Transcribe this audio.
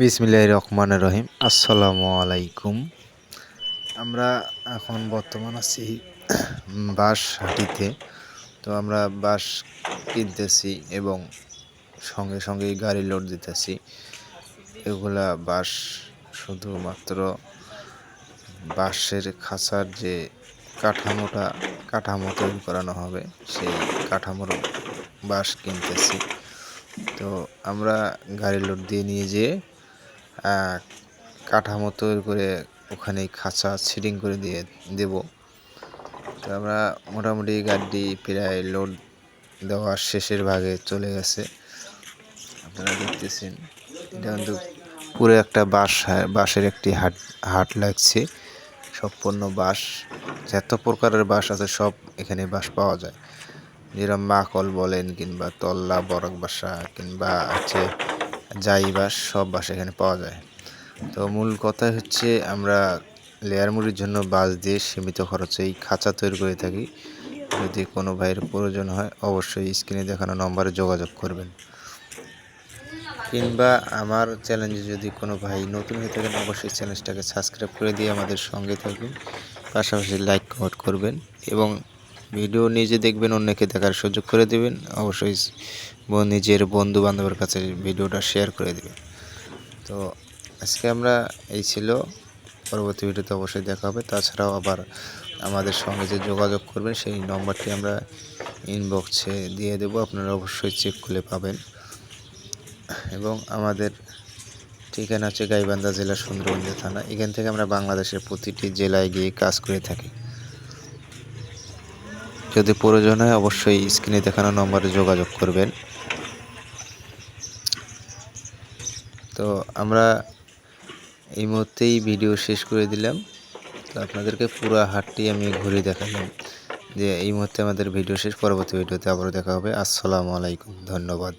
বিসমিল্লাহ রহমান রহিম। আসসালামু আলাইকুম। আমরা এখন বর্তমান আছি বাঁশ হাটিতে। তো আমরা বাঁশ কিনতেছি এবং সঙ্গে সঙ্গে গাড়ি লোড দিতেছি। এগুলা বাঁশ শুধুমাত্র বাঁশের খাঁচার যে কাঠামোটা, কাঠামো তৈরি করানো হবে, সেই কাঠামোর বাঁশ কিনতেছি। তো আমরা গাড়ি লোড দিয়ে নিয়ে যেয়ে কাঠামো তৈরি করে ওখানে খাঁচা সিটিং করে দিয়ে দেব। তো আমরা মোটামুটি গাড়ি প্রায় লোড দেওয়ার শেষের ভাগে চলে গেছে। আপনারা দেখতেছেন, এটা কিন্তু পুরো একটা বাঁশ, বাঁশের একটি হাট হাট লাগছে। সম্পূর্ণ বাঁশ, যত প্রকারের বাঁশ আছে সব এখানে বাঁশ পাওয়া যায়। যেরকম মাকল বলেন কিংবা তল্লা বরক বাসা কিংবা আছে যাই বাঁশ সব বাঁশ এখানে পাওয়া যায়। তো মূল কথা হচ্ছে আমরা লেয়ার মুড়ির জন্য বাঁশ দিয়ে সীমিত খরচেই খাঁচা তৈরি করে থাকি। যদি কোনো ভাইয়ের প্রয়োজন হয়, অবশ্যই স্ক্রিনে দেখানো নম্বরে যোগাযোগ করবেন। কিংবা আমার চ্যালেঞ্জে যদি কোনো ভাই নতুন হয়ে থাকেন, অবশ্যই চ্যালেঞ্জটাকে সাবস্ক্রাইব করে দিয়ে আমাদের সঙ্গে থাকবেন পাশাপাশি লাইক, কমেন্ট করবেন এবং ভিডিও নিজে দেখবেন, অন্যকে দেখার সুযোগ করে দেবেন। অবশ্যই নিজের বন্ধু বান্ধবের কাছে ভিডিওটা শেয়ার করে দেবেন। তো আজকে আমরা এই ছিল। পরবর্তী ভিডিওতে অবশ্যই দেখা হবে। তাছাড়াও আবার আমাদের সঙ্গে যে যোগাযোগ করবেন, সেই নম্বরটি আমরা ইনবক্সে দিয়ে দেবো। আপনারা অবশ্যই চেক করে পাবেন। এবং আমাদের ঠিকানা হচ্ছে গাইবান্ধা জেলা সুন্দরবন্দি থানা। এখান থেকে আমরা বাংলাদেশের প্রতিটি জেলায় গিয়ে কাজ করে থাকি। যদি প্রয়োজন হয় অবশ্যই স্ক্রিনে দেখানো নম্বরে যোগাযোগ করবেন। তো আমরা এই মুহূর্তেই ভিডিও শেষ করে দিলাম। তো আপনাদেরকে পুরো হাটটি আমি ঘুরে দেখালাম যে এই মুহূর্তে আমাদের ভিডিও শেষ। পরবর্তী ভিডিওতে আবারও দেখা হবে। আসসালামু আলাইকুম। ধন্যবাদ।